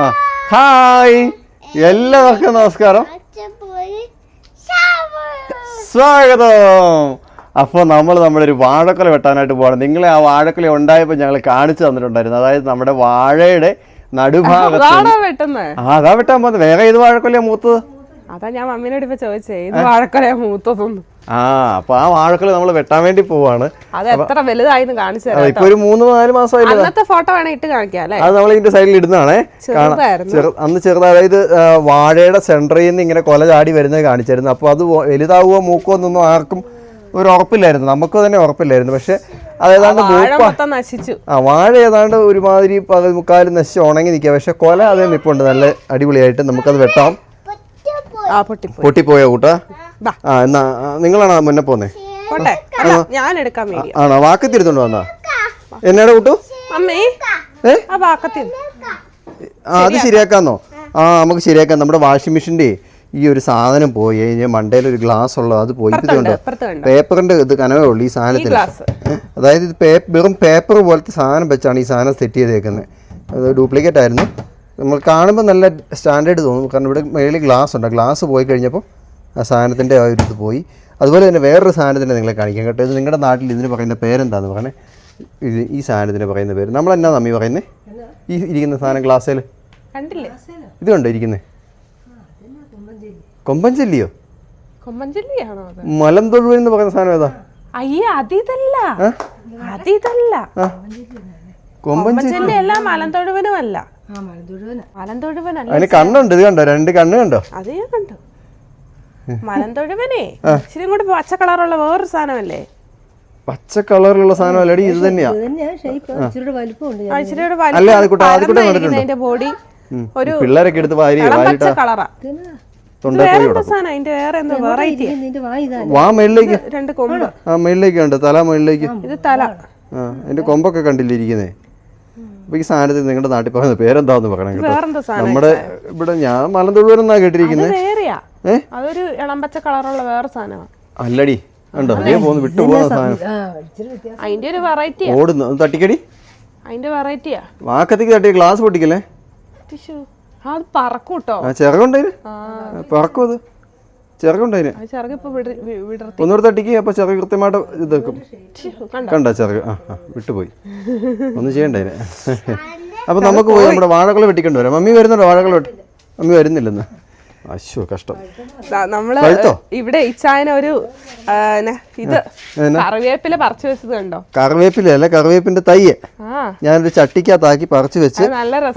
ആ ഹായ്. എല്ലാവർക്കും നമസ്കാരം. സ്വാഗതം. അപ്പോൾ നമ്മൾ നമ്മുടെ ഒരു വാഴക്കൊല വെട്ടാനായിട്ട് പോകണം നിങ്ങളെ ആ വാഴക്കൊല ഉണ്ടായപ്പോൾ ഞങ്ങൾ കാണിച്ചു തന്നിട്ടുണ്ടായിരുന്നു. അതായത് നമ്മുടെ വാഴയുടെ നടുഭാഗത്ത് ആ അതാ വെട്ടാൻ പോകുന്നത്. വേറെ ഏത് വാഴക്കൊലയാ മൂത്തത്? അതാ ഞാൻ മമ്മീനോട് ഇപ്പൊ ചോദിച്ചേ ഇത് വാഴക്കൊലയാ മൂത്തതൊന്നും. ആ അപ്പൊ ആ വാഴക്കൊല നമ്മൾ വെട്ടാൻ വേണ്ടി പോവാണ്. അത് എത്ര വലുതായിന്ന് കാണിച്ചു ഇപ്പൊ ഒരു മൂന്ന് നാല് മാസമായില്ല? അന്നത്തെ ഫോട്ടോ വേണേ ഇട്ട് കാണിക്കാം അത് നമ്മൾ ഇതിന്റെ സൈഡിൽ ഇടുന്നതാണേ. അന്ന് ചെറുതാ അതായത് വാഴയുടെ സെന്ററിൽ നിന്ന് ഇങ്ങനെ കൊല ചാടി വരുന്നത് കാണിച്ചായിരുന്നു. അപ്പൊ അത് വലുതാവുക മൂക്കോ എന്നൊന്നും ആർക്കും ഒരു ഉറപ്പില്ലായിരുന്നു. നമുക്ക് തന്നെ ഉറപ്പില്ലായിരുന്നു. പക്ഷെ അത് ഏതാണ്ട് വാഴ മൂപ്പ മൊത്തം നശിച്ചു. ആ വാഴ ഏതാണ്ട് ഒരുമാതിരി പകൽ മുക്കാലും നശിച്ച് ഉണങ്ങി നിൽക്കുക. പക്ഷെ കൊല അതേ നിപ്പുണ്ട്. നല്ല അടിപൊളിയായിട്ട് നമുക്കത് വെട്ടാം. ആ പൊട്ടിപ്പോയി. പൊട്ടിപ്പോയോ കൂട്ടാ. ആ എന്നാ നിങ്ങളാണോ മുന്നേ പോന്നെ? പോട്ടെ. അല്ല ഞാൻ എടുക്കാൻ വേണ്ടി ആണോ? വാക്കത്തിരുത്തോണ്ട് വന്നാ എന്നാടെ കൂട്ടു? അമ്മേ ഏ? ആ വാക്കത്തിൽ ആ അത് ശരിയാക്കാന്നോ? ആ നമുക്ക് ശരിയാക്കാം. നമ്മുടെ വാഷിംഗ് മെഷീന്റെ ഈ ഒരു സാധനം പോയി കഴിഞ്ഞാൽ മണ്ടയിൽ ഒരു ഗ്ലാസ് ഉള്ളത് അത് പോയി. ഇത് കണ്ടോ? അപ്പുറത്ത് കണ്ടോ പേപ്പറിന്റെ ഇത് കനവേ ഉള്ളൂ ഈ സാധനത്തിന്. ഗ്ലാസ്. ഏ? അതായത് ഇത് പേ വെറും പേപ്പർ പോലത്തെ സാധനം വെച്ചാണ് ഈ സാധനം സെറ്റ് ചെയ്തേക്കുന്നത് അത് ഡ്യൂപ്ലിക്കേറ്റ് ആയിരുന്നു. നമ്മൾ കാണുമ്പോൾ നല്ല സ്റ്റാൻഡേർഡ് തോന്നും. കാരണം ഇവിടെ മേളിൽ ഗ്ലാസ് ഉണ്ട്. ഗ്ലാസ് പോയി കഴിഞ്ഞപ്പോൾ ആ സാധനത്തിന്റെ ആ ഒരു ഇത് പോയി. അതുപോലെ തന്നെ വേറൊരു സാധനത്തിനെ നിങ്ങളെ കാണിക്കാം കേട്ടോ. ഇത് നിങ്ങളുടെ നാട്ടിൽ ഇതിന് പറയുന്ന പേരെന്താന്ന് പറഞ്ഞേ? ഇത് ഈ സാധനത്തിന് പറയുന്ന പേര്. നമ്മൾ എന്നാ നമ്മി പറയുന്നത് ഈ ഇരിക്കുന്ന സാധനം ഗ്ലാസ്സിൽ കണ്ടില്ലേ? ഇത് കണ്ടോ ഇരിക്കുന്നത് കൊമ്പഞ്ചല്ലിയോ കൊമ്പഞ്ചല്ലിയാണോ മലംതൊഴുവൻ എന്ന് പറയുന്ന സാധനം ഏതാ? അയ്യ അതിതല്ല. അതിതല്ല. കൊമ്പഞ്ചി കൊമ്പഞ്ചല്ലി അല്ല മലന്തൊഴുവനല്ല അതിന് കണ്ണുണ്ട് ഇത് കണ്ടോ? രണ്ട് കണ്ണ് കണ്ടോ? അത് ഞാൻ കണ്ടു. മലന്തൊഴുവനെ. ഇച്ചിരി കൂടി പച്ച കളറുള്ള വേറൊരു സാധനമല്ലേ? പച്ച കളറിലുള്ള സാധനം അല്ലടി ഇത് തന്നെയാ അല്ല, അതിന്റെ ബോഡി ഒരു പിള്ളേരൊക്കെ എടുത്ത് വാരി വാരിട്ട കളറാ. വാ മേളിലേക്ക്. രണ്ട് കൊമ്പ്. ആ മേളിലേക്ക് ഉണ്ട് തല മേളിലേക്ക്. ഇത് തല. അതിന്റെ കൊമ്പൊക്കെ കണ്ടില്ലേ ഇരിക്കുന്നേ? അപ്പൊ ഈ സാധനത്തിന് നിങ്ങളുടെ നാട്ടിൽ പറയുന്നത് പേരെന്താന്ന് പറയണം കേട്ടോ. നമ്മുടെ ഇവിടെ ഞാൻ മലന്തൊഴുവൻ എന്നാ കേട്ടിരിക്കുന്നത്? അതൊരു ഇളം പച്ച കളറുള്ള വേറെ സാധനമാണ് അല്ലടി ഉണ്ടോ അതേ. പോകുന്നു വിട്ടു പോകുന്ന സാധനം. അതിന്റെ ഒരു വെറൈറ്റി ഓടുന്നു. തട്ടിക്കടി. അതിന്റെ വെറൈറ്റിയാ വാക്കത്തേക്ക് തട്ടി ഗ്ലാസ് പൊട്ടിക്കല്ലേ? അത് പറക്കും കേട്ടോ പറക്കും അത്. വിടർത്തി. ഒന്നുകൂടെ തട്ടിക്ക് അപ്പൊ ചിറക് കൃത്യമായിട്ട് ഇത് വെക്കും കണ്ടോ? കണ്ട ചിറക്? ആ ആ വിട്ടുപോയി. ഒന്നും ചെയ്യണ്ട അതിന്. അപ്പൊ നമുക്ക് പോയി നമ്മുടെ വാഴകൾ വെട്ടിക്കൊണ്ട് വരാം. മമ്മി വരുന്നുണ്ടോ? വാഴകൾ വെട്ടി മമ്മി വരുന്നില്ലെന്ന്. അശ്വ കഷ്ടം. ദാ നമ്മൾ? ഇവിടെ ഇച്ചായന ഒരു ഇത് കറിവേപ്പില പറിച്ചു വെച്ചത് കണ്ടോ? കറിവേപ്പില അല്ല കറിവേപ്പിന്റെ തയ്യ്. ആ. ഞാനൊരു ചട്ടിക്കകത്താക്കി പറിച്ചു വെച്ച്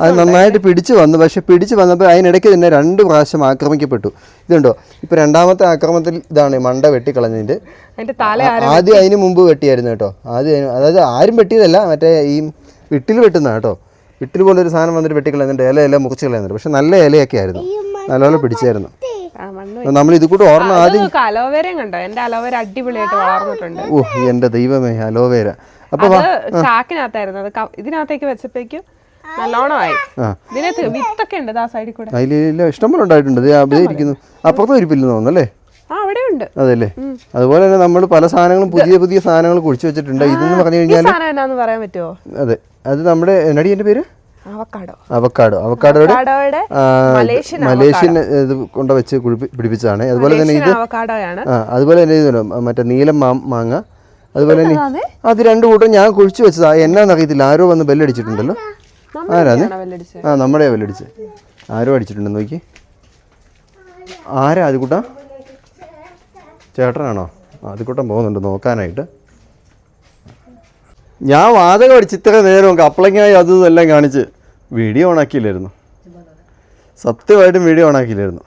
അത് നന്നായിട്ട് പിടിച്ചു വന്നു. പക്ഷെ പിടിച്ചു വന്നപ്പോൾ അതിനിടയ്ക്ക് തന്നെ രണ്ട് പ്രാവശ്യം ആക്രമിക്കപ്പെട്ടു. ഇതുണ്ടോ? ഇപ്പൊ രണ്ടാമത്തെ ആക്രമണത്തിൽ ഇതാണ് മണ്ട വെട്ടിക്കളഞ്ഞതിന്റെ. ആദ്യം അതിന് മുമ്പ് വെട്ടിയായിരുന്നു കേട്ടോ. ആദ്യം അതായത് ആരും വെട്ടിയതല്ല മറ്റേ ഈ വിട്ടിൽ വെട്ടുന്ന കേട്ടോ. വിട്ടിൽ പോലെ ഒരു സാധനം വന്നിട്ട് വെട്ടിക്കളയുന്നുണ്ട് ഇല ഇല മുറിച്ച് കളയുന്നുണ്ട്. പക്ഷെ നല്ല ഇലയൊക്കെ ആയിരുന്നു. നല്ലപോലെ പിടിച്ചായിരുന്നു. ആ മണ്ണ് നമ്മൾ ഇത് കൂടെ ഓർമ്മ ആദ്യം അത് അലോവേരയും കണ്ടോ? എന്റെ അലോവേര അടിപൊളിയായിട്ട് വളർന്നിട്ടുണ്ട്. ഓ എന്റെ ദൈവമേ അലോവേര അപ്പൊ അത് ചാക്കിനകത്തായിരുന്നു. അത് ഇതിനകത്തേക്ക് വെച്ചപ്പോഴേക്കും നല്ലോണമായി. ഇതിനകത്ത് വിത്തൊക്കെ ഉണ്ട് ആ സൈഡിൽ കൂടെ. അതിലില്ല ഇഷ്ടംപോലെ ഉണ്ടായിട്ടുണ്ട്. ദേ അവിടെ ഇരിക്കുന്നു. അപ്പുറത്തും ഇരിപ്പില്ലെന്ന് തോന്നുന്നു അല്ലേ? ആ അവിടെ ഉണ്ട്. അതല്ലേ? അതുപോലെ തന്നെ നമ്മൾ പല സാധനങ്ങളും പുതിയ പുതിയ സാധനങ്ങൾ കുഴിച്ചു വെച്ചിട്ടുണ്ട്. ഇതെന്ന് പറഞ്ഞു കഴിഞ്ഞാൽ പറയാൻ പറ്റുമോ അതെ അത് നമ്മുടെ എന്നടി എന്റെ പേര്? അവക്കാടോ. അവക്കാടോയുടെ മലേഷ്യൻ ഇത് കൊണ്ട് വെച്ച് പിടിപ്പിച്ചതാണ്. അതുപോലെ തന്നെ ഇത് അതുപോലെ തന്നെ ഇതുണ്ട്. മറ്റേ നീലം മാങ്ങ. അതുപോലെ തന്നെ അത് രണ്ടു കൂട്ടം ഞാൻ കുഴിച്ചു വെച്ചതാ. എന്നാന്ന് അറിയത്തില്ല. ആരോ വന്ന് ബെല്ലടിച്ചിട്ടുണ്ടല്ലോ. ആരാന്ന് ആ നമ്മുടെ ബെല്ലടിച്ച് ആരോ അടിച്ചിട്ടുണ്ട് നോക്കി. ആരാ അത് കൂട്ടാ ചേട്ടനാണോ? ആ അത് കൂട്ടം പോകുന്നുണ്ട് നോക്കാനായിട്ട്. ഞാൻ വാതകം അടിച്ച് ഇത്ര നേരം കപ്പളങ്ങായി അതും എല്ലാം കാണിച്ച്. വീഡിയോ ഓണാക്കിയില്ലായിരുന്നു സത്യമായിട്ടും വീഡിയോ ഓണാക്കിയില്ലായിരുന്നു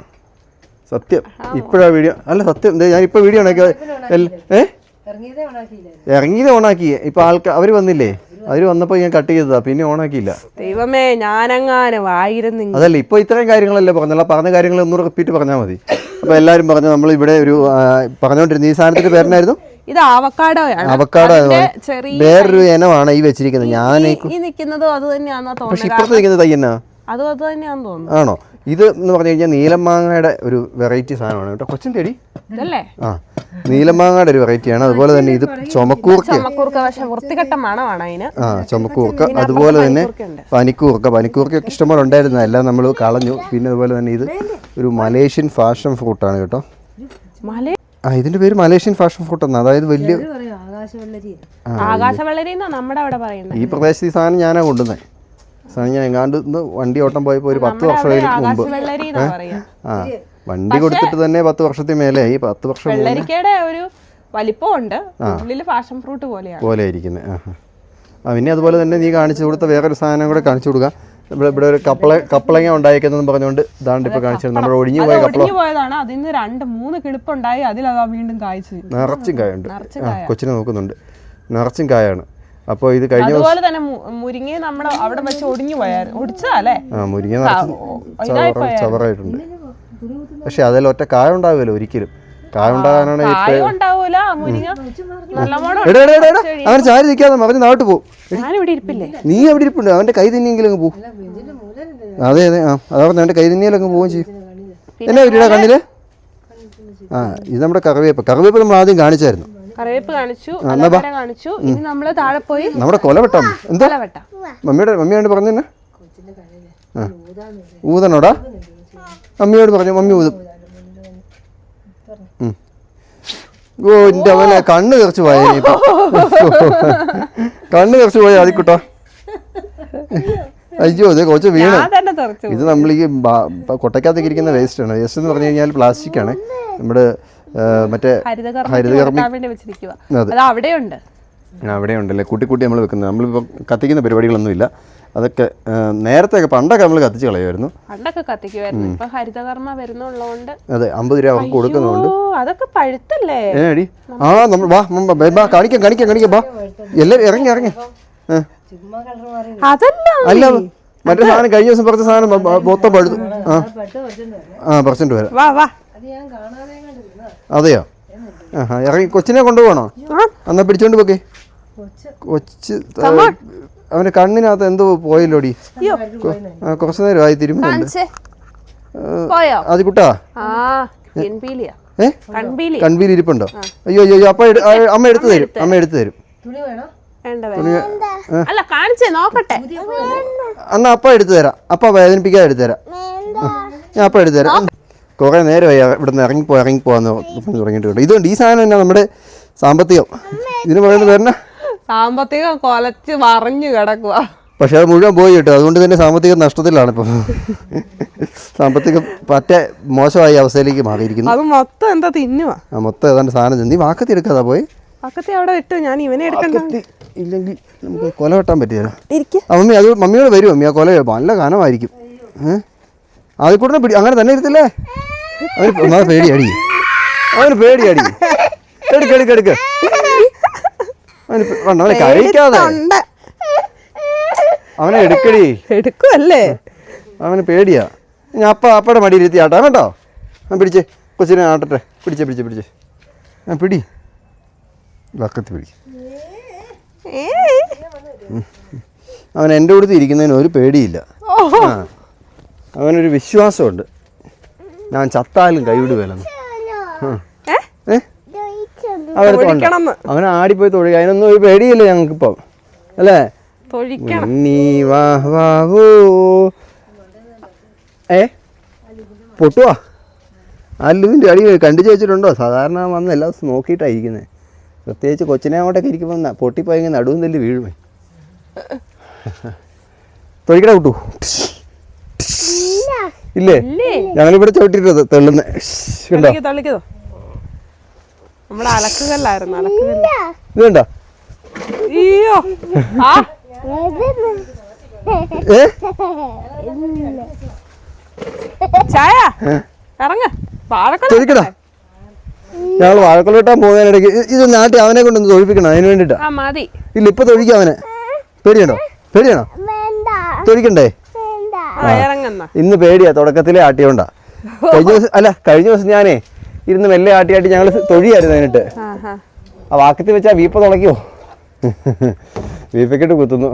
സത്യം. ഇപ്പോഴാ വീഡിയോ? അല്ല സത്യം. ഞാൻ ഇപ്പോൾ വീഡിയോ ഓണാക്കി ഏ? ഇറങ്ങിയത് ഓണാക്കി ഇപ്പൊ ആൾക്കാർ അവർ വന്നില്ലേ? അവർ വന്നപ്പോൾ ഞാൻ കട്ട് ചെയ്തതാ. പിന്നെ ഓണാക്കിയില്ല ദൈവമേ ഞാനങ്ങാനും ആയിരുന്നെങ്കിൽ അതല്ല ഇപ്പോൾ ഇത്രയും കാര്യങ്ങളല്ലേ പറഞ്ഞല്ലോ പറഞ്ഞ കാര്യങ്ങൾ ഒന്നും റിപ്പീറ്റ് പറഞ്ഞാൽ മതി. അപ്പോൾ എല്ലാരും പറഞ്ഞു നമ്മൾ ഇവിടെ ഒരു ആ, പറഞ്ഞുകൊണ്ടിരുന്ന ഈ സാധനത്തിന്റെ പേരിനായിരുന്നു ഇത് അവക്കാടോയാണ് അവക്കാടോ വേറൊരു ഇനമാണ് ഈ വെച്ചിരിക്കുന്നത്. ഞാൻ ഈ- നിക്കുന്നതും അത് തന്നെയാണെന്നാ പക്ഷെ ഇപ്പുറത്ത് നിൽക്കുന്ന അതും അത് തന്നെയാന്ന് തോന്നുന്നു. ആണോ? ഇത് എന്ന് പറഞ്ഞു കഴിഞ്ഞാൽ നീലമാങ്ങയുടെ ഒരു വെറൈറ്റി സാധനമാണ് കേട്ടോ. കൊച്ചിൻ തേടി? ആ. നീലമാങ്ങയുടെ ഒരു വെറൈറ്റിയാണ് അതുപോലെ തന്നെ ഇത് ചുമക്കൂർക്ക. ആ ചുമക്കൂർക്ക. അതുപോലെ തന്നെ പനിക്കൂർക്ക പനിക്കൂർക്ക. ഇഷ്ടംപോലെ ഉണ്ടായിരുന്നു. എല്ലാം നമ്മൾ കളഞ്ഞു. പിന്നെ അതുപോലെ തന്നെ ഇത് ഒരു മലേഷ്യൻ ഫാഷൻ ഫ്രൂട്ടാണ് കേട്ടോ. ആ ഇതിന്റെ പേര് മലേഷ്യൻ ഫാഷൻ ഫുഡ് എന്നാ അതായത് വലിയ ആകാശവെള്ളരി. നമ്മുടെ അവിടെ പറയുന്നത്? ഈ പ്രദേശത്ത് ഈ സാധനം ഞാനാ കൊണ്ടുവന്നത് സാധനം ഞാൻ എങ്ങാണ്ട് വണ്ടി ഓട്ടം പോയപ്പോൾ ഒരു പത്ത് വർഷം മുമ്പ്. ആ വണ്ടി കൊടുത്തിട്ട് തന്നെ പത്ത് വർഷത്തിൽ മേലെ ഈ പത്ത് വർഷം വെള്ളരിക്കയുടെ ഒരു വലിപ്പമുണ്ട്. ഫാഷൻ ഫ്രൂട്ട് പോലെയാണ്. പോലെ ഇരിക്കുന്നത്. ആ പിന്നെ അതുപോലെ തന്നെ നീ കാണിച്ചു കൊടുത്ത വേറൊരു സാധനം കൂടെ കാണിച്ചു കൊടുക്കാം. ഇവിടെ ഇവിടെ ഒരു കപ്പള കപ്പളങ്ങ ഉണ്ടായിരിക്കുന്നതെന്ന് പറഞ്ഞുകൊണ്ട് ഇതാണ്ട് ഇപ്പോൾ കാണിച്ചത് നമ്മൾ ഒഴിഞ്ഞു പോയ കപ്പള ഒടിഞ്ഞു പോയതാണ്. അതിന്ന് രണ്ട് മൂന്ന് കിളിപ്പുണ്ടായി. അതിലതാ വീണ്ടും കായ്ച്ചു നിറച്ചും കായുണ്ട്. ആ കൊച്ചിനെ നോക്കുന്നുണ്ട്. നിറച്ചും കായാണ്. അപ്പോൾ ഇത് കഴിഞ്ഞ അതുപോലെ തന്നെ മുരിങ്ങേ നമ്മുടെ അവിടെ വെച്ച് ഒടിഞ്ഞു പോയായിരുന്നു ഒടിച്ചാലേ ആ മുരിങ്ങ നിറച്ച് ചവറായിട്ടുണ്ട്. പക്ഷെ അതിൽ ഒറ്റ കായ ഉണ്ടാവില്ല ഒരിക്കലും. കായ ഉണ്ടാകാനാണ് ഈ ഉണ്ടാവൂല മുരിങ്ങ. എടാ അവൻ ചാരി നിൽക്കാതെ മറിഞ്ഞ് നാട്ട് പോകും. ഞാനിവിടെ ഇരിപ്പില്ലേ? നീ എവിടെ ഇരിപ്പുണ്ട്? അവന്റെ കൈ തിന്നിയെങ്കിലും അങ്ങ് പോകും. അതെ അതെ ആ അതാ പറഞ്ഞു അവന്റെ കൈ തിന്നിയാലും അങ്ങ് പോവുകയും ചെയ്യും. എന്നാ പറ്റിയടാ കണ്ണിൽ? ആ ഇത് നമ്മുടെ കറിവേപ്പ്. കറിവേപ്പ് നമ്മൾ ആദ്യം കാണിച്ചായിരുന്നു. കറിവേപ്പ് കാണിച്ചു കാണിച്ചു. ഇനി നമ്മൾ താഴെ പോയി നമ്മുടെ കൊലവെട്ടം. എന്താ? കൊല വെട്ടാം മമ്മിയുടെ മമ്മിയോട് പറഞ്ഞു തന്നെ? ഊതണോടാ മമ്മിയോട് പറഞ്ഞു മമ്മി ഊതും. ഓ എന്റെ അവനെ കണ്ണ് തെറിച്ച് പോയ ഇപ്പൊ കണ്ണ് തെറിച്ച് പോയ ആദ്യക്കുട്ടോ അയ്യോ അതെ കൊച്ചു വീണ്. ഇത് നമ്മൾ ഈ കൊട്ടയ്ക്കകത്തേക്ക് ഇരിക്കുന്ന വേസ്റ്റ് ആണ്. വേസ്റ്റ് എന്ന് പറഞ്ഞു കഴിഞ്ഞാൽ പ്ലാസ്റ്റിക് ആണ്. നമ്മുടെ മറ്റേ ഹരിതകർമ്മ അതെ. അവിടെയുണ്ട്. അവിടെ ഉണ്ടല്ലേ കൂട്ടി കൂട്ടി നമ്മൾ വെക്കുന്നത്. നമ്മളിപ്പോൾ കത്തിക്കുന്ന പരിപാടികളൊന്നുമില്ല. അതൊക്കെ നേരത്തെ പണ്ടൊക്കെ നമ്മൾ കത്തിച്ച് കളയുമായിരുന്നു. പണ്ടൊക്കെ കത്തിക്കുമായിരുന്നു. ഇപ്പൊ ഹരിതകർമ്മ വരുന്നുള്ളതുകൊണ്ട് അതെ അമ്പത് രൂപ അവർക്ക് കൊടുക്കുന്നുണ്ട്. അതൊക്കെ പഴുത്തല്ലേ? ഏടി ആ നമ്മൾ വാ ബാ കാണിക്കാം കാണിക്കാം കാണിക്കാം വാ. എല്ലാവരും ഇറങ്ങി ഇറങ്ങി. അല്ല മറ്റേ സാധനം കഴിഞ്ഞ ദിവസം പറഞ്ഞ സാധനം മൊത്തം പഴുത്തു. ആ. ആ പെർസെന്റ് വരാം. വാ വാ. അതെയോ? ആ ഇറങ്ങി കൊച്ചിനെ കൊണ്ടുപോകണോ? എന്നാ പിടിച്ചോണ്ട് പോക്കേ. കൊച്ച് ആ, അവന്റെ കണ്ണിനകത്ത് എന്തോ പോയല്ലോടി? കുറച്ച് നേരം ആയി അത് കുട്ടാ ഇരിപ്പുണ്ടോ അയ്യോ അയ്യോ അപ്പൊ അമ്മ എടുത്തു തരും അമ്മ എടുത്തു തരും. തുണി വേണം? വേണ്ട വേണ്ട. അല്ല കാണിച്ചേ നോക്കട്ടെ. അന്നാ അപ്പ എടുത്തു തരാം. അപ്പ വേദനിപ്പിക്കാതെ എടുത്തു തരാം. ഞാൻ അപ്പ എടുത്തു തരാം. കുറെ നേരമായി ഇവിടുന്ന് ഇറങ്ങിപ്പോ ഇറങ്ങിപ്പോവാന്ന് തുടങ്ങിയിട്ടുണ്ട് ഇതുകൊണ്ട് ഈ സാധനം തന്നെ നമ്മുടെ സാമ്പത്തികം. ഇതിന് പറയുന്നത് വരണ സാമ്പത്തികം കൊലച്ച് മറിഞ്ഞു കിടക്കുക പക്ഷെ അത് മുഴുവൻ പോയി കിട്ടും. അതുകൊണ്ട് തന്നെ സാമ്പത്തിക നഷ്ടത്തിലാണ് ഇപ്പം. സാമ്പത്തികം പറ്റ മോശമായ അവസ്ഥയിലേക്ക് മാറിയിരിക്കുന്നു. അത് മൊത്തം എന്താ തിന്നുവാ? ആ മൊത്തം ഏതാണ്ട് സാധനം തിന്നി. നീ വാക്കത്തി എടുക്കാതാ പോയി? പക്കത്തെ അവിടെ ഇട്ടു. ഞാൻ ഇവനെ എടുക്കണ്ട ഇല്ലെങ്കിൽ നമുക്ക് കൊല വെട്ടാൻ പറ്റില്ല. ഇരിക്ക. ആ മമ്മി അത് മമ്മിയോട് വരും. മമ്മി ആ കൊല നല്ല കനമായിരിക്കും ഏഹ് പിടി അങ്ങനെ തന്നെ ഇരുത്തില്ലേ? അവന് പേടിയടി. അവന് പേടിയടി. എടുക്ക എടുക്ക എടുക്ക. അവന് കഴിക്കാതെ. അവനെ എടുക്കടി. എടുക്കുവല്ലേ? അവന് പേടിയാ. ഞാൻ അപ്പ അപ്പയുടെ മടിയിലെത്തി ആട്ടാ കേട്ടോ. ഞാൻ പിടിച്ച്. കൊച്ചിനെ ആട്ടട്ടെ. പിടിച്ചേ പിടിച്ചേ പിടിച്ചേ. ഞാൻ പിടി. വക്കത്ത് പിടിച്ച് അവൻ എന്റെ കൂടെ ഇരിക്കുന്നതിന് ഒരു പേടിയില്ല. ആ. അവനൊരു വിശ്വാസമുണ്ട്. ഞാൻ ചത്താലും കൈവിടുകയല്ലെന്ന് ഏ? ഏ അവരടുത്ത് വേണ്ട. തൊഴിക്കണമെന്ന്. അവൻ ആടിപ്പോയി തൊഴിക അതിനൊന്നും ഒരു പേടിയില്ല ഞങ്ങൾക്കിപ്പം. അല്ലേ? തൊഴിക്കണം നീ വാ വാവോ ഏ? പൊട്ടുവാ? അല്ലുവിന്റെ അടി കണ്ടു ചോദിച്ചിട്ടുണ്ടോ? സാധാരണ വന്ന് എല്ലാ ദിവസവും നോക്കിയിട്ടാണ് ഇരിക്കുന്നത് പ്രത്യേകിച്ച് കൊച്ചിനെ അങ്ങോട്ടൊക്കെ ഇരിക്കുമ്പോൾ പൊട്ടിപ്പോയെങ്കിൽ നടുവും തല്ലി വീഴുമേ. തൊഴിക്കട വിട്ടു ഇല്ലേ. ഞങ്ങളിവിടെ ചവിട്ടിട്ടത് തെള്ളുന്നേ. കണ്ടോ? നമ്മുടെ അലക്കുകല്ലായിരുന്നു അലക്കുകല്ല ഇത് കണ്ടോ? അയ്യോ. ആ. ചായ? ഇറങ്ങ. വാഴക്കൊല ഞങ്ങൾ വാഴക്കൊല വെട്ടാൻ പോകുന്നതിനിടയ്ക്ക് ഇത് നാട്ടിൽ അവനെ കൊണ്ടൊന്ന് തൊഴിപ്പിക്കണം അതിന് വേണ്ടിട്ടാ. മതി. ഇല്ല ഇപ്പൊ തൊഴിക്കാം അവനെ. പേടിയാണോ? പേടിയാണോ? വേണ്ട. തൊഴിക്കണ്ടേ? ഇന്ന് പേടിയാ തുടക്കത്തിലെ ആട്ടിയോണ്ടാ. കഴിഞ്ഞ ദിവസം അല്ല കഴിഞ്ഞ ദിവസം ഞാനേ ഇരുന്ന് മെല്ലെ ആട്ടി ആട്ടി ഞങ്ങൾ തൊഴിയായിരുന്നു അതിനിട്ട്. ആ വാക്കത്തിൽ വെച്ചാ വീപ്പ തുളയ്ക്കുമോ വീപ്പക്കിട്ട് കുത്തുന്നു.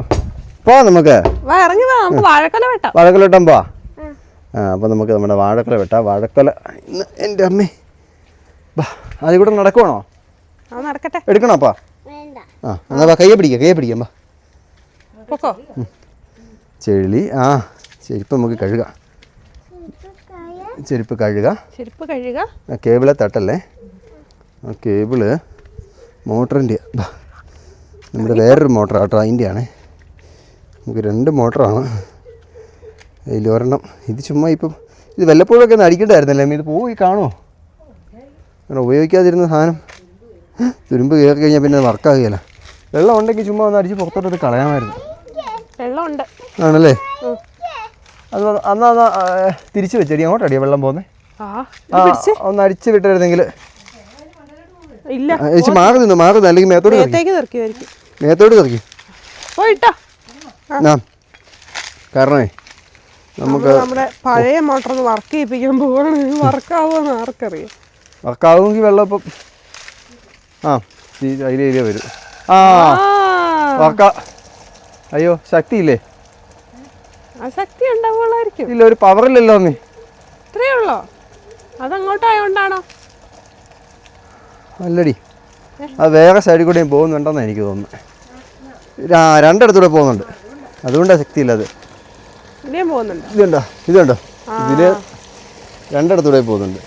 പോ നമുക്ക്. വാ വാ വാഴക്കൊല വെട്ടാം. പോവാ ആ. അപ്പോൾ നമുക്ക് നമ്മുടെ വാഴക്കല വെട്ടാം. വാഴക്കല ഇന്ന് എന്റെ അമ്മേ. ബാ അതിൽ കൂടെ നടക്കുവാണോ? അത് നടക്കട്ടെ. എടുക്കണോ അപ്പാ? വേണ്ട. ആ എന്നാ കയ്യെ പിടിക്കാം കയ്യെ പിടിക്കാം ബാ പൊക്കോ. ചെളി ആ ചെരുപ്പ് നമുക്ക് കഴുകാം. ചെരുപ്പ് കഴുക. ചെരുപ്പ് കഴുകുക ആ കേബിളെ തട്ടല്ലേ? ആ കേബിൾ മോട്ടറിന്റെ നമ്മുടെ വേറൊരു മോട്ടർ ആട്ടോ അതിന്റെയാണ്. നമുക്ക് രണ്ട് മോട്ടറാണ്. അതിലൊരെണ്ണം ഇത് ചുമ്മാ ഇപ്പം ഇത് വല്ലപ്പോഴൊക്കെ ഒന്ന് അടിക്കണ്ടായിരുന്നല്ലേ? ഇത് പോയി കാണുമോ അങ്ങനെ ഉപയോഗിക്കാതിരുന്ന സാധനം. തുരുമ്പ് കയറി കഴിഞ്ഞാൽ പിന്നെ വർക്കാകുകയില്ല. വെള്ളം ഉണ്ടെങ്കിൽ ചുമ്മാ ഒന്ന് അടിച്ച് പുറത്തോട്ട് കളയാമായിരുന്നു. വെള്ളമുണ്ട്. ആണല്ലേ? അത് അന്നാ തിരിച്ചു വെച്ചടി. അങ്ങോട്ട് അടിയാ വെള്ളം പോകുന്നത് ആ ഒന്ന് അടിച്ചു വിട്ടായിരുന്നെങ്കിൽ ഇല്ല. ചേച്ചി മാറി നിന്നു മാറി നിന്ന് അല്ലെങ്കിൽ മേത്തോട് മേത്തോട് തെറിക്കും ആ. കാരണേ നമുക്ക് നമ്മുടെ പഴയ മോട്ടർ ഒന്ന് വർക്ക് ചെയ്യിപ്പിക്കാൻ പോവാണ്. വർക്കാവുമെന്ന് ആർക്കറിയാം. വർക്കാവുമെങ്കിൽ വെള്ളം ഇപ്പം. ആ ഈ അതിലെ ഏരിയ വരും. ആ. വർക്ക. അയ്യോ ശക്തിയില്ലേ? ശക്തി ഉണ്ടാവുള്ളായിരിക്കും ഇല്ല ഒരു പവറില്ലല്ലോ നീ. ഇത്രയേ ഉള്ളോ? അതങ്ങോട്ടായോണ്ടാണോ? അല്ലടി. അത് വേറെ സൈഡിൽ കൂടെയും പോകുന്നുണ്ടെന്ന് എനിക്ക് തോന്നുന്നു രണ്ടിടത്തൂടെ പോകുന്നുണ്ട്. അതുകൊണ്ടാണ് ശക്തിയില്ല അത് ഇനിയും പോകുന്നുണ്ട്? ഇതുണ്ടോ? ഇതുണ്ടോ? ഇതിൽ രണ്ടിടത്തൂടെ പോകുന്നുണ്ട്.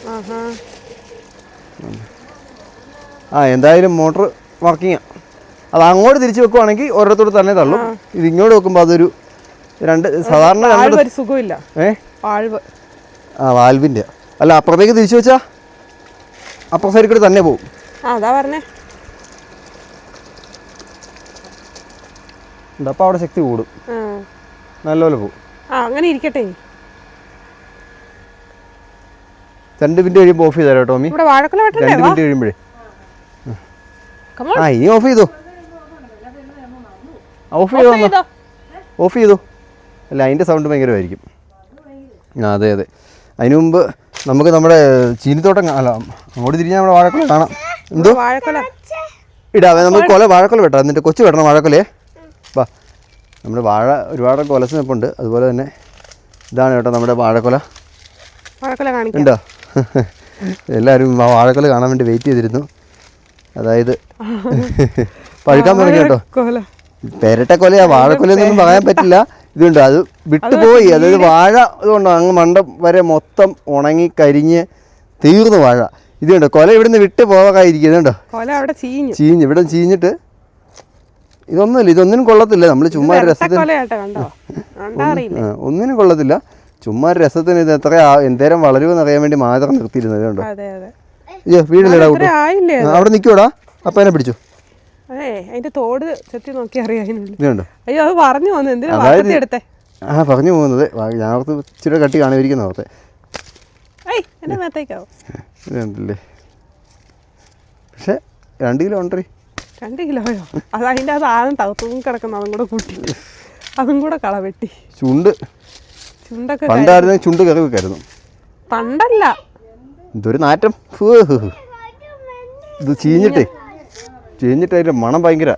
ആ എന്തായാലും മോട്ടർ വർക്കിംഗ് അത് അങ്ങോട്ട് തിരിച്ചു വെക്കുവാണെങ്കിൽ ഓരോരുത്തർ തന്നെ തള്ളും. ഇത് ഇങ്ങോട്ട് വെക്കുമ്പോൾ അതൊരു രണ്ട് സാധാരണ സുഖമില്ല. ആ വാൽവിന്റെ. അല്ല അപ്പുറത്തേക്ക് തിരിച്ചു വെച്ചാ? അപ്പുറ സൈഡിൽ കൂടി തന്നെ പോകും അതാ പറഞ്ഞേ. അപ്പോൾ അവിടെ ശക്തി കൂടും. നല്ലപോലെ പോകും അങ്ങനെ ഇരിക്കട്ടെ. രണ്ട് മിനിറ്റ് കഴിയുമ്പോൾ ഓഫ് ചെയ്തേരാ ടോമി രണ്ട് മിനിറ്റ് കഴിയുമ്പോഴേ. ആ ഇനി ഓഫ് ചെയ്തോ? ഓഫ് ചെയ്തോ ഓഫ് ചെയ്തു? അല്ല അതിന്റെ സൗണ്ട് ഭയങ്കരമായിരിക്കും. അതെ അതെ. അതിനു മുമ്പ് നമുക്ക് നമ്മുടെ ചീനിത്തോട്ടം അല്ല അങ്ങോട്ട് തിരിഞ്ഞാൽ നമ്മുടെ വാഴക്കൊല കാണാം. എന്തോ? വാഴക്കുല. ഇടാവേ നമുക്ക് കൊല വാഴക്കൊല വെട്ടാം എന്നിട്ട് കൊച്ചു വെട്ടണം വാഴക്കൊലയെ. വാ. നമ്മുടെ വാഴ ഒരുപാട് കൊലസ് നിൽപ്പുണ്ട് അതുപോലെ തന്നെ ഇതാണ് കേട്ടോ നമ്മുടെ വാഴക്കൊല. വാഴക്കുല ഉണ്ടോ? എല്ലാവരും ആ വാഴക്കൊല കാണാൻ വേണ്ടി വെയിറ്റ് ചെയ്തിരുന്നു. അതായത് പഴുക്കാൻ തുടങ്ങി കേട്ടോ. പെരട്ടക്കൊലയാ. പെരട്ട കൊലയാ വാഴക്കൊലയൊന്നും പറയാൻ പറ്റില്ല. ഇതുണ്ട്. അത് വിട്ടുപോയി അതായത് വാഴ ഇതുകൊണ്ട് അങ്ങ് മണ്ടം വരെ മൊത്തം ഉണങ്ങി കരിഞ്ഞ് തീർന്നു വാഴ. ഇതുണ്ട്. കൊല ഇവിടുന്ന് വിട്ട് പോകാതിരിക്കുന്നുണ്ടോ കൊല അവിടെ ചീഞ്ഞു. ഇവിടെ ചീഞ്ഞിട്ട് ഇതൊന്നുമില്ല ഇതൊന്നിനും കൊള്ളത്തില്ല. നമ്മൾ ചുമ്മാ രസത്തിന് ഒന്നിനും കൊള്ളത്തില്ല. ചുമ്മാ രസത്തിന് ഇത് എത്ര എന്തേരം വളരുമെന്ന് അറിയാൻ വേണ്ടി മാത്രം നിർത്തിയിരുന്നത്. കണ്ടോ വീടില്ലടാ അവിടെ നിൽക്കൂടാ അപ്പനെ പിടിച്ചു. അതിന്റെ തോട് ചെത്തി നോക്കി അറിയാം അതിനുള്ളിൽ. അയ്യോ അത് പറഞ്ഞു എന്തിനാ അതായത് എടുത്തേ? ആ പറഞ്ഞു പോകുന്നത്. ഞാൻ ഓർത്ത് ഇച്ചിരി കട്ടി കാണുമായിരിക്കുന്ന ഓർത്തെ. മേത്തേക്കാവും? ഇതുണ്ടല്ലേ? പക്ഷെ രണ്ട് കിലോ ഉണ്ടറി രണ്ട് കിലോയോ? അത് അതിന്റെ അത് ആദ്യം തകർത്തും കിടക്കുന്ന അതും കൂടെ കൂട്ടി അതും കൂടെ കള വെട്ടി. ചുണ്ട്. ചുണ്ടൊക്കെ പണ്ടായിരുന്നു ചുണ്ട് കറി വെക്കായിരുന്നു പണ്ടല്ല. ഇതൊരു നാറ്റം. ഇത് ചീഞ്ഞിട്ടേ. ചീഞ്ഞിട്ട് അതിന്റെ മണം ഭയങ്കര.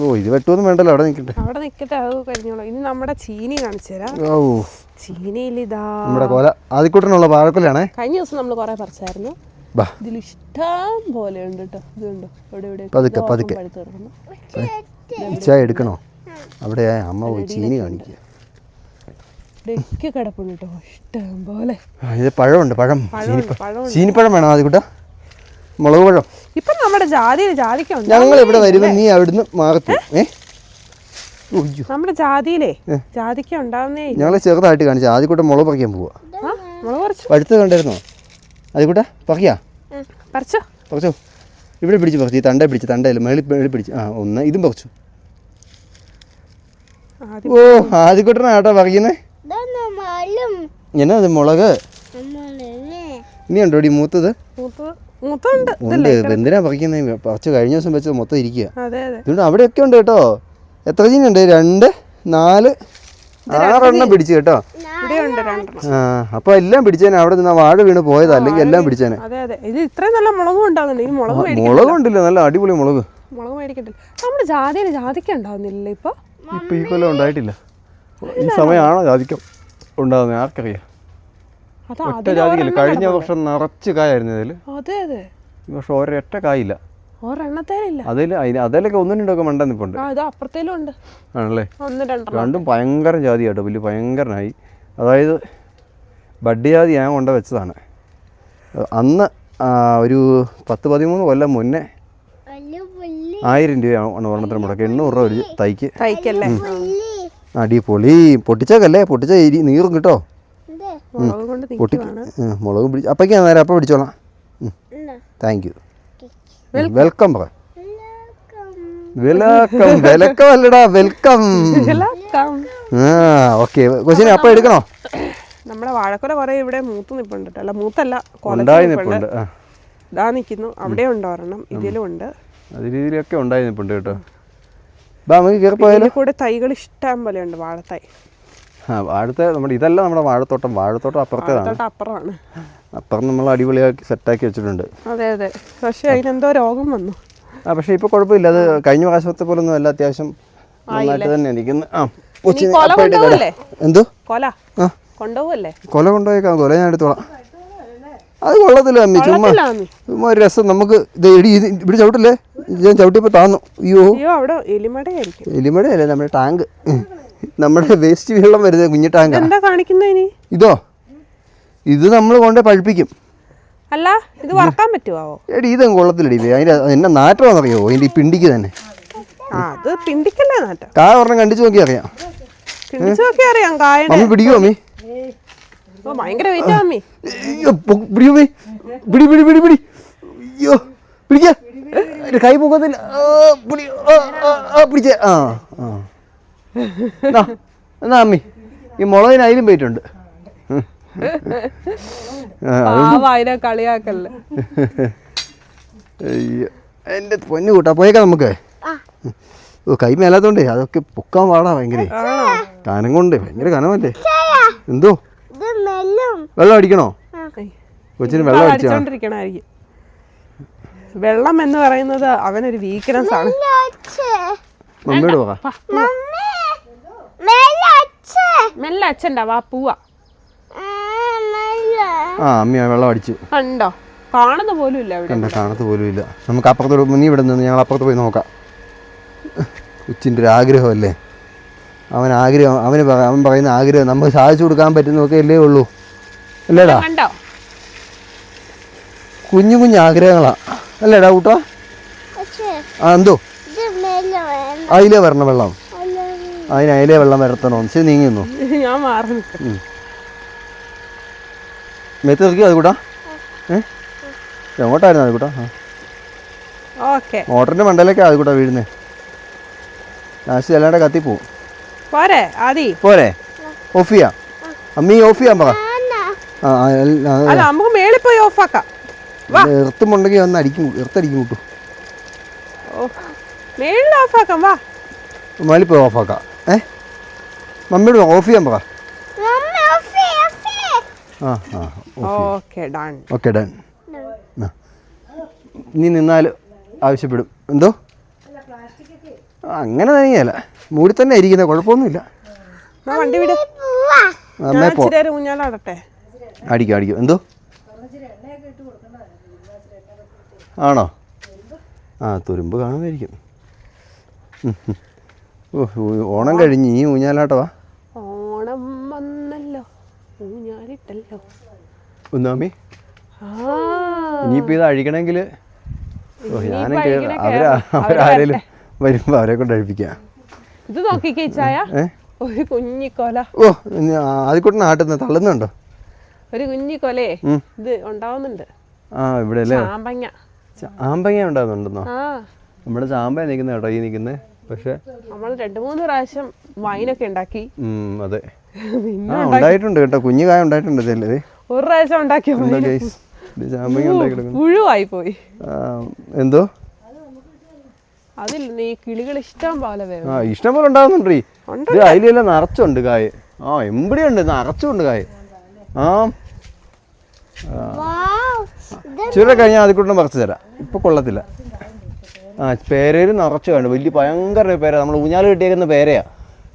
ഓ ഇത് വെട്ടൊന്നും വേണ്ടല്ലോ അവിടെ നിൽക്കട്ടെ അവിടെ നിൽക്കട്ടെ അത് കഴിഞ്ഞോളൂ. ഇനി നമ്മുടെ ചീനി കാണിച്ചു തരാം. ഓ. ചീനിയിൽ ഇതാ. നമ്മുടെ കൊല ആദ്യക്കൂട്ടനുള്ള വാഴക്കൊലയാണേ കഴിഞ്ഞ ദിവസം നമ്മൾ കുറെ പറിച്ചായിരുന്നു. ഇതിൽ ഇഷ്ടം പോലെ ഉണ്ട് കേട്ടോ ഇതുണ്ടോ ഇവിടെ ഇവിടെ പതുക്കെ, പതുക്കെ. ചായ എടുക്കണോ? അവിടെ അമ്മ പോയി ചീനി കാണിക്കുക. കിടപ്പുണ്ട് കേട്ടോ ഇഷ്ടം പോലെ. ഇത് പഴമുണ്ട് പഴം. ചീനിപ്പഴം. വേണം ചീനിപ്പഴം വേണോ ആദ്യക്കൂട്ട മുളക് പഴം. ഇപ്പൊ നമ്മുടെ ജാതി ജാതിക്കുണ്ട് ഞങ്ങൾ ഇവിടെ വരുമ്പോൾ നീ അവിടുന്ന് മാറത്തു. ഏ? നമ്മുടെ ജാതിയിലേ ജാതിക്ക ഉണ്ടാവുന്നേ ഞങ്ങൾ ചെറുതായിട്ട് കാണിച്ചു ആദ്യ കൂട്ടം മുളക് പറിക്കാൻ പോവാ. ആ? മുളക് പറിച്ചു? പഴുത്ത് കണ്ടായിരുന്നോ ആദ്യക്കൂട്ട പറിക്കാ? പറിച്ചോ? പറിച്ചോ? ഇവിടെ പിടിച്ച് പറിച്ചു ഈ തണ്ട പിടിച്ച് തണ്ടയില്ല മേളിൽ മേളിൽ പിടിച്ച്. ആ ഒന്ന് ഇതും പറിച്ചു. ആദ്യം ഓ ആദ്യക്കൂട്ടനാ കേട്ടോ പറിക്കുന്നേ. എന്നാ അത് മുളക്? നമ്മളെ ഇനി ഉണ്ടോ മൂത്തത്? മൂത്തത് ഉണ്ട്. എന്തിനാ പറിക്കുന്നത് പറിച്ച് കഴിഞ്ഞ ദിവസം വെച്ചത് മൊത്തം ഇരിക്കുക. അതെ അതെ. ഇതുകൊണ്ട് അവിടെയൊക്കെ ഉണ്ട് കേട്ടോ. എത്ര ചീനുണ്ട് രണ്ട് നാല്. ആറെണ്ണം പിടിച്ചു കേട്ടോ. ഇവിടെ ഉണ്ട് രണ്ടെണ്ണം ആ അപ്പോൾ എല്ലാം പിടിച്ചേനെ. അവിടെ നിന്ന് വാഴ വീണ് പോയത്. അല്ലെങ്കിൽ എല്ലാം പിടിച്ചേനെ. അതെ അതെ. ഇത് ഇത്രയും നല്ല മുളകും മുളക് ഉണ്ടല്ലോ. നല്ല അടിപൊളി മുളക്. മുളക് മേടിക്കട്ടില്ല നമ്മുടെ ജാതിയിൽ ജാതിക്ക ഉണ്ടാവുന്നില്ല ഇപ്പൊ? ഇപ്പം ഈ കൊല്ലം ഉണ്ടായിട്ടില്ല. ഈ സമയമാണോ ജാതിക്ക ഉണ്ടാകുന്നത് ആർക്കറിയാം? ഒറ്റ അതിൽ ജാതിക്കില്ല. കഴിഞ്ഞ വർഷം നിറച്ച് കായായിരുന്നു ഇതിൽ അതെ അതെ. ഈ വർഷം ഒരൊറ്റ കായില്ല. ഒരെണ്ണത്തേലില്ല. അതിൽ അതിലൊക്കെ ഒന്നും രണ്ടൊക്കെ മണ്ട നിപ്പുണ്ട് അപ്പുറത്തേലും ഉണ്ട് ആണല്ലേ? രണ്ടും ഭയങ്കര ജാതി കേട്ടോ വലിയ ഭയങ്കരനായി. അതായത് ബഡ്ഡിജാതി ജാതി ഞാൻ കൊണ്ട വെച്ചതാണ്. അന്ന് ഒരു പത്ത് പതിമൂന്ന് കൊല്ലം മുന്നേ ആയിരം രൂപയാണ് ഒരെണ്ണത്തിന് മുടക്കി. എണ്ണൂറ് രൂപ ഒരു തൈക്ക്. അടിപൊളി. പൊട്ടിച്ചേക്കല്ലേ പൊട്ടിച്ച നീറും കിട്ടോ? മുളക് പിടിച്ചു അപ്പയ്ക്ക് നേരം അപ്പം പിടിച്ചോളാം. താങ്ക് യു വെൽക്കം പറ. വെൽക്കം വെൽക്കം അല്ലടാ വെൽക്കം വെൽക്കം. ആ ഓക്കെ കൊച്ചിനെ അപ്പം എടുക്കണോ? നമ്മുടെ വാഴക്കുല കുറെ ഇവിടെ മൂത്ത് നിപ്പുണ്ട് അല്ല മൂത്തല്ല ഉണ്ടായി നിപ്പുണ്ട്. ഇതാ നിൽക്കുന്നു അവിടെ ഉണ്ട് ഒരെണ്ണം ഇതിലും ഉണ്ട്. അത് രീതിയിലൊക്കെ ഉണ്ടായി നിപ്പുണ്ട് കേട്ടോ. ബാ നമുക്ക് കയറി പോയാലോ ഇതിൽ കൂടെ തൈകൾ ഇഷ്ടം പോലെ ഉണ്ട് വാഴത്തൈ നമ്മുടെ ഇതല്ല നമ്മുടെ വാഴത്തോട്ടം വാഴത്തോട്ടം അപ്പുറത്തേതാണ്. അപ്പുറമാണ്. അപ്പുറം നമ്മൾ അടിപൊളിയാക്കി സെറ്റാക്കി വെച്ചിട്ടുണ്ട്. അതെ അതെ. പക്ഷേ അതിനെന്തോ രോഗം വന്നു. ആ പക്ഷേ ഇപ്പോൾ കുഴപ്പമില്ല. അത് കഴിഞ്ഞ പ്രാവശ്യത്തെ പോലൊന്നും അല്ല. അത്യാവശ്യം നന്നായിട്ട് തന്നെ ഇരിക്കുന്നു. ആ. എന്തോ? കൊല? ആ. കൊണ്ടുപോകല്ലേ കൊല കൊണ്ടുപോയേക്കാം. കൊല ഞാൻ എടുത്തോളാം. അത് കൊള്ളത്തില്ല അമ്മി. ചുമ്മാ ചുമ്മാ ഒരു രസം. നമുക്ക് ഇത് ഇടി ഇവിടെ ചവിട്ടില്ലേ? ഞാൻ ചവിട്ടിയപ്പോൾ താന്നു. അയ്യോ. അയ്യോ അവിടെ എലിമടയായിരിക്കും. എലിമടയല്ലേ നമ്മുടെ ടാങ്ക്. നമ്മുടെ വേസ്റ്റ് വെള്ളം വരുന്നത് കുഞ്ഞു ടാങ്കാ. എന്താ കാണിക്കുന്നത് ഇനി? ഇതോ? ഇത് നമ്മൾ കൊണ്ട് പഴിപ്പിക്കും. അല്ല ഇത് വറക്കാൻ പറ്റുവോ? എടി ഇതും. കൊള്ളത്തിലടി അതിന്റെ എന്നെ നാറ്റമാണെന്നറിയോ? അതിന്റെ ഈ പിണ്ടിക്ക് തന്നെ. അത് പിണ്ടിക്കല്ലേ നാറ്റം? കാ ഒരെണ്ണം കണ്ടിച്ചു നോക്കി അറിയാം. അറിയാം ഭയങ്കര വെയിറ്റ് പിടിയോ അമ്മി? പിടി പിടി പിടി പിടി. അയ്യോ പിടിക്ക. എന്റെ കൈ പോകത്തില്ല പിടി പിടിച്ചേ. ആ ആ. എന്നാ, അമ്മി ഈ മുളകിന് അതിലും പോയിട്ടുണ്ട് എന്റെ അതിനെ കളിയാക്കല്ലേ. അയ്യോ എന്റെ പൊന്നു കൂട്ടാ പോയേക്കാം നമുക്ക്. ഓ കൈ മേലാത്തോണ്ടേ അതൊക്കെ പൊക്കാൻ പാടാ ഭയങ്കര. കനം കൊണ്ട് ഭയങ്കര കനമല്ലേ? എന്തോ? വെള്ളം അടിക്കണോ? കൊച്ചിന് വെള്ളം അടിച്ചാ അടിച്ചോണ്ടിരിക്കണായിരിക്കും. വെള്ളം എന്ന് പറയുന്നത് അവനൊരു വീക്ക്നെസ് ആണ്. മമ്മിയോട് മമ്മി. മെല്ല അച്ഛേ മെല്ലെ അച്ഛന്റെ വാ പോവാ. ആ, മെല്ലെ. ആ അമ്മ വെള്ളം അടിച്ചു. കണ്ടോ? കാണുന്ന പോലും ഇല്ല ഇവിടെ. കണ്ട കാണത്ത് പോലും ഇല്ല. നമുക്ക് അപ്പുറത്തോട്ട് നീ ഇവിടെ നിന്ന് ഞങ്ങൾ അപ്പുറത്ത് പോയി നോക്കാം. കൊച്ചിന്റെ ഒരു ആഗ്രഹമല്ലേ? അവൻ ആഗ്രഹം അവന് അവൻ പറയുന്ന ആഗ്രഹം നമുക്ക് സാധിച്ചു കൊടുക്കാൻ പറ്റുന്നതൊക്കെ അല്ലേ ഉള്ളൂ. അല്ലേടാ? കണ്ടോ? കുഞ്ഞു കുഞ്ഞു ആഗ്രഹങ്ങളാ. അല്ലേടാ കൂട്ടോ ആ എന്തോ? ഇത് മെല്ല വേണ്ട അതിലേ വരണം വെള്ളം. അതിന് അതിലേ വെള്ളം വരത്തണോ? ശരി നീങ്ങുന്നു? ഞാൻ മാറി മെത്തി നോക്കി അത് കൂട്ടാ ഏ? എങ്ങോട്ടായിരുന്നു അത് കൂട്ടാ മോട്ടറിന്റെ ഓക്കെ. മോട്ടറിന്റെ മണ്ടയിലേക്കാ അത് കൂട്ടാ വീഴുന്നേ. ലാസ്റ്റ് അല്ലാണ്ട് കത്തിപ്പോവും പോരെ ആദി. പോരെ. ഓഫ് ചെയ്യാം അമ്മീ ഓഫ് ചെയ്യാൻ പറ നമുക്ക് മേളിൽ പോയി ഓഫാക്കാം. എർത്തുമുണ്ടെങ്കിൽ വന്ന് അടിക്കും എർത്തടിക്കും കൂട്ടു. ഓ മേളിൽ ഓഫാക്കാം വാ. മേളിൽ പോയി ഓഫാക്കാം. ഏ മമ്മിയോട് ഓഫ് ചെയ്യാൻ പറ ആ ആ ഓക്കെ ഡൺ ഓക്കെ ഡൺ നീ നിന്നാൽ ആവശ്യപ്പെടും. എന്തോ? അങ്ങനെ തന്നെയല്ല. മൂടി തന്നെ ഇരിക്കുന്ന കുഴപ്പമൊന്നുമില്ല. വണ്ടി വിട്. പോ. ഊഞ്ഞാലാടട്ടെ അടിക്കും അടിക്കും. എന്തോ? ആണോ? ആ തുരുമ്പ് കാണുമായിരിക്കും ഓണം കഴിഞ്ഞ് ഈ ഊഞ്ഞാലാട്ടവാ ഓണം വന്നല്ലോ. ഊഞ്ഞാലിട്ടല്ലോ. ഒന്നാമി ഇനിയിപ്പോ ഇത് അഴിക്കണമെങ്കിൽ ഞാനും അവരാ അവരാരേലും വരുമ്പോൾ അവരെ കൊണ്ട് അഴിപ്പിക്കാം. ഇത് നോക്കിക്കേ ചായ ഒരു കുഞ്ഞിക്കൊല. ഓ ആദ്യക്കൂട്ടം നാട്ടുന്ന തള്ളുന്നുണ്ടോ? ഒരു കുഞ്ഞിക്കൊലേ. ഇത് ഉണ്ടാവുന്നുണ്ട്. ആ ഇവിടെ അല്ലേ ചാമ്പങ്ങ. ചാമ്പങ്ങ ഉണ്ടാവുന്നുണ്ടെന്നോ? നമ്മുടെ ചാമ്പ നിൽക്കുന്ന കേട്ടോ ഈ നിൽക്കുന്നത് പക്ഷേ നമ്മൾ രണ്ട് മൂന്ന് പ്രാവശ്യം വൈനൊക്കെ ഉണ്ടാക്കി. അതെ. ഉണ്ടായിട്ടുണ്ട് കേട്ടോ. കുഞ്ഞു കായ ഉണ്ടായിട്ടുണ്ട് ഇതല്ലേ ഒരു പ്രാവശ്യം ഉണ്ടാക്കിയ പുഴുവായി പോയി. എന്തോ? അതിൽ നീ കിളികൾ ഇഷ്ടം പോലെ വരും. ആ ഇഷ്ടം പോലെ ഉണ്ടാകുന്നുണ്ട്. ഇത് അതിലെല്ലാം നിറച്ചുണ്ട് കായ്. ആ എമ്പടിയുണ്ട് നിറച്ചുണ്ട് കായ്. ആ. ചുരുള കഴിഞ്ഞാൽ അതിൽ കൂടെ പറിച്ചു തരാം. ഇപ്പൊ കൊള്ളത്തില്ല. ആ പേരയിൽ നിറച്ചു കണ്ടു. വലിയ ഭയങ്കര പേര. നമ്മൾ ഊഞ്ഞാൽ കിട്ടിയേക്കുന്ന പേരയാ.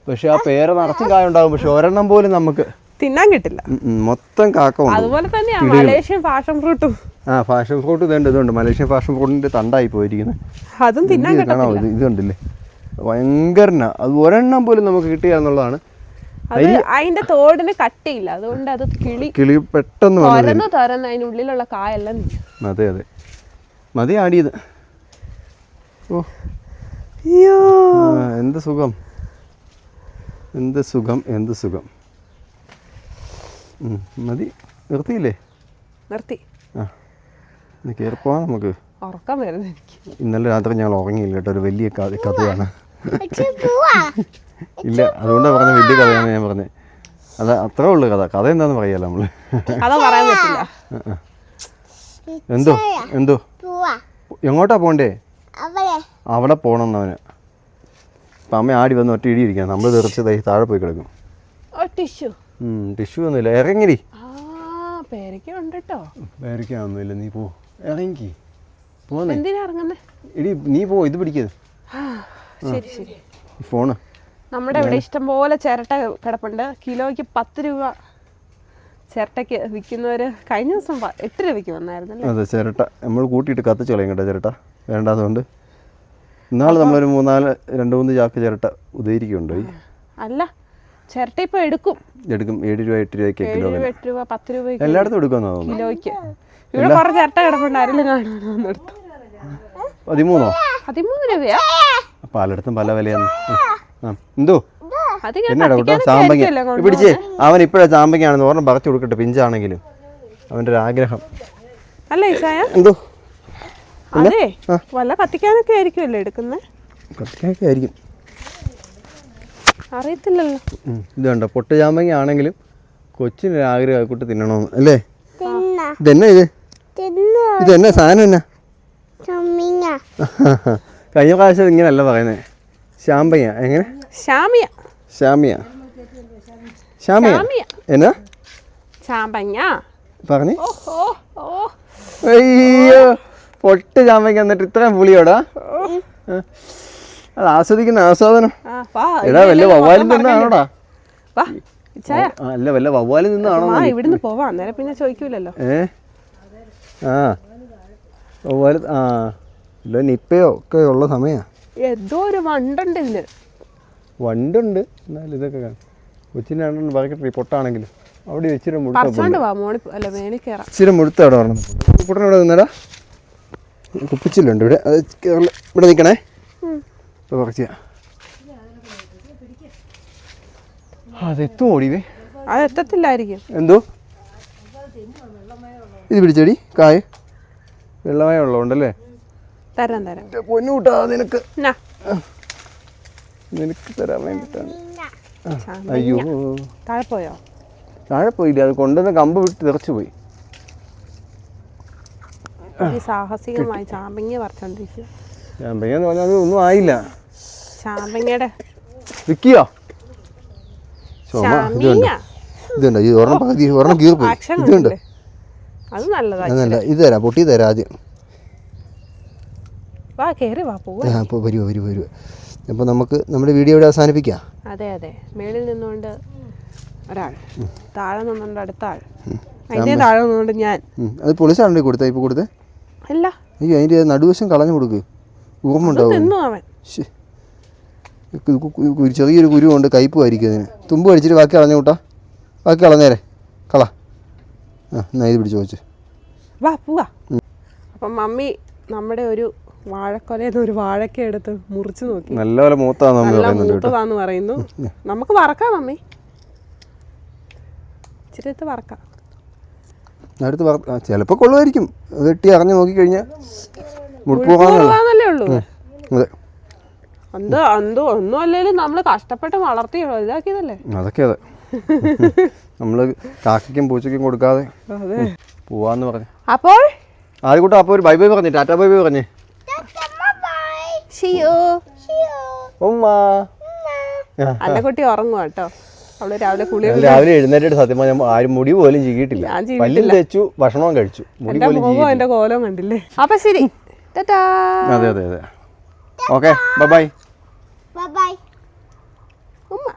പക്ഷെ ആ പേര് നിറച്ചും കായ ഉണ്ടാകും പക്ഷെ ഒരെണ്ണം പോലും നമുക്ക് തിന്നാൻ കിട്ടില്ല. മൊത്തം കാക്ക അതുപോലെ തന്നെയാണ് മലേഷ്യൻ ഫാഷൻ ഫ്രൂട്ടും. ആ ഫാഷൻ ഫ്രൂട്ട് ഇതുണ്ട് ഇതുണ്ട്. മലേഷ്യൻ ഫാഷൻ ഫ്രൂട്ടിന്റെ തണ്ടായി പോയിരിക്കുന്നത് അതും തിന്നാൻ കാണാമോ ഇത്? ഇത് കണ്ടില്ലേ? ഭയങ്കരന. അത് ഒരെണ്ണം പോലും നമുക്ക് കിട്ടുക എന്നുള്ളതാണ്. അത് അതിന്റെ തോടിന് കട്ടിയില്ല. അതുകൊണ്ട് അത് കിളി കിളി പെട്ടെന്ന് തുറന്ന് തുറന്ന് അതിനുള്ളിലുള്ള കായെല്ലാം. അതെ അതെ. മതി ആടിയത് എന്ത് സുഖം? എന്ത് സുഖം എന്ത് സുഖം? ഉം, മതി. നിർത്തിയില്ലേ? നിർത്തി. ആ കയറിപ്പോവാം നമുക്ക്. ഉറക്കം വരുന്നു എനിക്ക്. ഇന്നലെ രാത്രി ഞങ്ങൾ ഉറങ്ങിയില്ല കേട്ടോ ഒരു വലിയ കഥ കഥയാണ്. ഇല്ല അതുകൊണ്ടാണ് പറഞ്ഞ വലിയ കഥയാണ് ഞാൻ പറഞ്ഞത് അത് അത്രേ ഉള്ളു കഥ. കഥ എന്താന്ന് പറയാലോ നമ്മൾ? കഥ പറയാൻ പറ്റില്ല. എന്തോ? എന്തോ? പോവാ. എങ്ങോട്ടാ പോണ്ടേ? അവിടെ പോകണം എന്നവന് അപ്പം അമ്മ ആടി വന്ന് ഒറ്റ ഇടിയിരിക്കാം നമ്മൾ തെറിച്ച് താഴെ പോയി കിടക്കും. ഓ ടിഷ്യൂ. ടിഷ്യൂ ഒന്നുമില്ല. ഇറങ്ങിരി നീ പോ. ഇറങ്ങി പോന്നേ. ഇടി നീ പോ. ഇത് പിടിക്കത് ശരി ശരി. ഈ ഫോണ്. നമ്മുടെ ഇവിടെ ഇഷ്ടം പോലെ ചിരട്ട കിടപ്പുണ്ട്. കിലോയ്ക്ക് പത്ത് രൂപ ചിരട്ടയ്ക്ക് വിൽക്കുന്നവര് കഴിഞ്ഞ ദിവസം എട്ട് രൂപയ്ക്ക് വന്നായിരുന്നു അതെ ചിരട്ട. നമ്മൾ കൂട്ടിയിട്ട് കത്തിച്ച് കളയും കേട്ടോ ചിരട്ട. വേണ്ടാത്തതുകൊണ്ട്. ഇന്നാൾ നമ്മളൊരു മൂന്നാൽ രണ്ട് മൂന്ന് ചാക്ക് ചിരട്ട ഉദ്ധരിക്കുന്നുണ്ട് അല്ല ചിരട്ട ഇപ്പൊ എടുക്കും. എടുക്കും. ഏഴ് രൂപ എട്ട് രൂപയ്ക്ക് ഏഴ് കിലോ രൂപ എട്ട് രൂപ പത്ത് രൂപ എല്ലായിടത്തും എടുക്കുമെന്നാ തോന്നുന്നു. കിലോയ്ക്ക്. ഇവിടെ കുറെ ചിരട്ട കിടപ്പുണ്ട്. ആരെങ്കിലും കാണുമെന്ന് എടുത്തു. പതിമൂന്നോ? പതിമൂന്ന് രൂപയാ? പലയിടത്തും പല വിലയാണ്. എന്തോ? എന്നാടാ കേട്ടോ. പിടിച്ചേ അവൻ ചാമ്പങ്ങയാണെന്ന് ഓർമ്മ പറിച്ചു കൊടുക്കട്ടെ പിഞ്ചാണെങ്കിലും. അവന്റെ ഒരു ആഗ്രഹം. അല്ല എന്തോ? അതെ. വല്ല കത്തിക്കാനൊക്കെ ആയിരിക്കുമല്ലോ എടുക്കുന്നത് കത്തിക്കൊക്കെ ആയിരിക്കും. അറിയത്തില്ലല്ലോ. ഇത് കണ്ടോ? പൊട്ട് ചാമ്പങ്ങ ആണെങ്കിലും കൊച്ചിനൊരു ആഗ്രഹം ആയിക്കോട്ട് തിന്നണമെന്ന്. അല്ലേ? തിന്ന. ഇതെന്നാ ഇത്? ഇതെന്നെ ഇതെന്നാ സാധനം എന്നാ? കഴിഞ്ഞ പ്രാവശ്യം ഇങ്ങനെയല്ല പറയുന്നത് ശാമ്പയ്യ എങ്ങനെ? ശാമിയ. ശാമിയ. ശാമിയ. എന്നാ? ചാമ്പങ്ങ. പറഞ്ഞേ. അയ്യോ. പൊട്ട് ചാമ്പയ്ക്ക് എന്നിട്ട് ഇത്രയും പുളിയോടാ. അത് ആസ്വദിക്കുന്ന ആസ്വാദനം. എടാ വല്ല വവ്വാലും നിന്നാണോടാ? അല്ല വല്ല വവ്വാലും നിന്നാണോ ഇവിടുന്ന് പോവാ. അന്നേരം പിന്നെ ചോദിക്കൂലല്ലോ. ഏ? ആ. വവ്വാൽ ആ. ഇല്ല നിപ്പയോ ഒക്കെ ഉള്ള സമയാ. എന്തോ ഒരു വണ്ടുണ്ട് ഇതിന്. വണ്ടുണ്ട്. എന്നാലും ഇതൊക്കെ കാണും. കൊച്ചിനാണെന്ന് പറയട്ടെ പൊട്ടാണെങ്കിലും. അവിടെ ഇച്ചിരി മുഴുത്ത ഇച്ചിരി മുഴുത്ത അവിടെ പറഞ്ഞു കുട്ടൻ നിന്നടാ? കുപ്പിച്ചില്ലുണ്ട്. ഇവിടെ അത് ഇവിടെ നിൽക്കണേ ഇപ്പോൾ പറിച്ച അതെത്തും ഓടിവേ അത് എത്തത്തില്ലായിരിക്കും. എന്തോ? ഇത് പിടിച്ചടി കായ്. വെള്ളമായ ഉള്ളതുകൊണ്ടല്ലേ? തരാം തരാം. പൊന്നൂട്ടാ നിനക്ക്. നിനക്ക് തരാൻ വേണ്ടിട്ടാണ്. അയ്യോ. താഴെ പോയോ? താഴെ പോയില്ല അത് കൊണ്ടുവന്ന കമ്പ് വിട്ട് തിറച്ചു പോയി. സാഹസികമായി ചാമ്പങ്ങ പറിച്ചോണ്ടിരിക്കുക ചാമ്പങ്ങന്ന് പറഞ്ഞാൽ അത് ഒന്നും ആയില്ല. ചാമ്പങ്ങയുടെ വിക്കിയോ? ചുമ ഇത് ചാമിയ കണ്ടോ ഇതുണ്ടോ. ഈ ഒരെണ്ണം പകുതി ഒരെണ്ണം കീറിപ്പോയി. അക്ഷരം ഇതുണ്ട്. കണ്ടില്ലേ? അത് നല്ലതാ അതല്ല ഇത് തരാം പൊട്ടി തരാം ആദ്യം. വാ കേറി വാ പോവാ. ആ അപ്പോൾ വരുമോ വരുമോ വരുമോ അപ്പോൾ നമുക്ക് നമ്മുടെ വീഡിയോ ഇവിടെ അവസാനിപ്പിക്കാം. അതെ അതെ. മേളിൽ നിന്നുകൊണ്ട് ഒരാൾ. താഴെ നിന്നുകൊണ്ട് അടുത്ത ആൾ. അതിന്റെ താഴെ നിന്നുകൊണ്ട് ഞാൻ. അത് പൊളിച്ചാണോ കൊടുത്തത് ഇപ്പോൾ കൊടുത്തത് അല്ല അയ്യോ അതിന്റെ നടുവശം കളഞ്ഞു കൊടുക്ക്. ഊർമ്മ ഉണ്ടാവും ചെറിയൊരു കുരുവുണ്ട് കയ്പുമായിരിക്കും അതിന്. തുമ്പ് കടിച്ചിട്ട് ബാക്കി കളഞ്ഞു കൂട്ടാ. ബാക്കി കളഞ്ഞേരെ. കള. ആ എന്നാ ഇത് പിടിച്ച് വെച്ച്. വാ പോവാ. അപ്പം മമ്മി നമ്മുടെ ഒരു വാഴക്കൊലയെന്ന് ഒരു വാഴക്ക എടുത്ത് മുറിച്ച് നോക്കി. നല്ലപോലെ മൂത്തതാന്ന് പറയുന്നു. നമുക്ക് വറക്കാം മമ്മി. ഇച്ചിരി വറക്കാം. അടുത്ത് പറ ചിലപ്പോൾ കൊള്ളുമായിരിക്കും. വെട്ടി അറിഞ്ഞു നോക്കിക്കഴിഞ്ഞാൽ മുഴുപ്പോകാന്നുള്ള ഉള്ളൂ. അതെ. എന്തോ എന്തോ ഒന്നും അല്ലെങ്കിലും നമ്മൾ കഷ്ടപ്പെട്ട് വളർത്തി ഇതാക്കിയതല്ലേ? അതൊക്കെ അതെ. നമ്മൾ കാക്കയ്ക്കും പൂച്ചയ്ക്കും കൊടുക്കാതെ അതെ. പോവാന്ന് പറഞ്ഞു. അപ്പോൾ? ആദ്യക്കൂട്ടം അപ്പോൾ ഒരു ബൈ ബൈ പറഞ്ഞു ടാറ്റ ബൈ ബൈ പറഞ്ഞേ. ഷിയോ ഉമ്മ. അന്നക്കുട്ടി ഉറങ്ങുക കേട്ടോ. അവൾ രാവിലെ കുളി രാവിലെ എഴുന്നേറ്റിട്ട് സത്യം പറഞ്ഞാൽ ആരും മുടി പോലും ചെയ്യിട്ടില്ല പല്ലും തേച്ചു ഭക്ഷണവും കഴിച്ചു. മുടി എന്റെ പോലും എന്റെ കോലവും കണ്ടില്ലേ? അപ്പൊ ശരി. അതെ അതെ അതെ. Okay bye bye. Bye bye. ഉമ്മ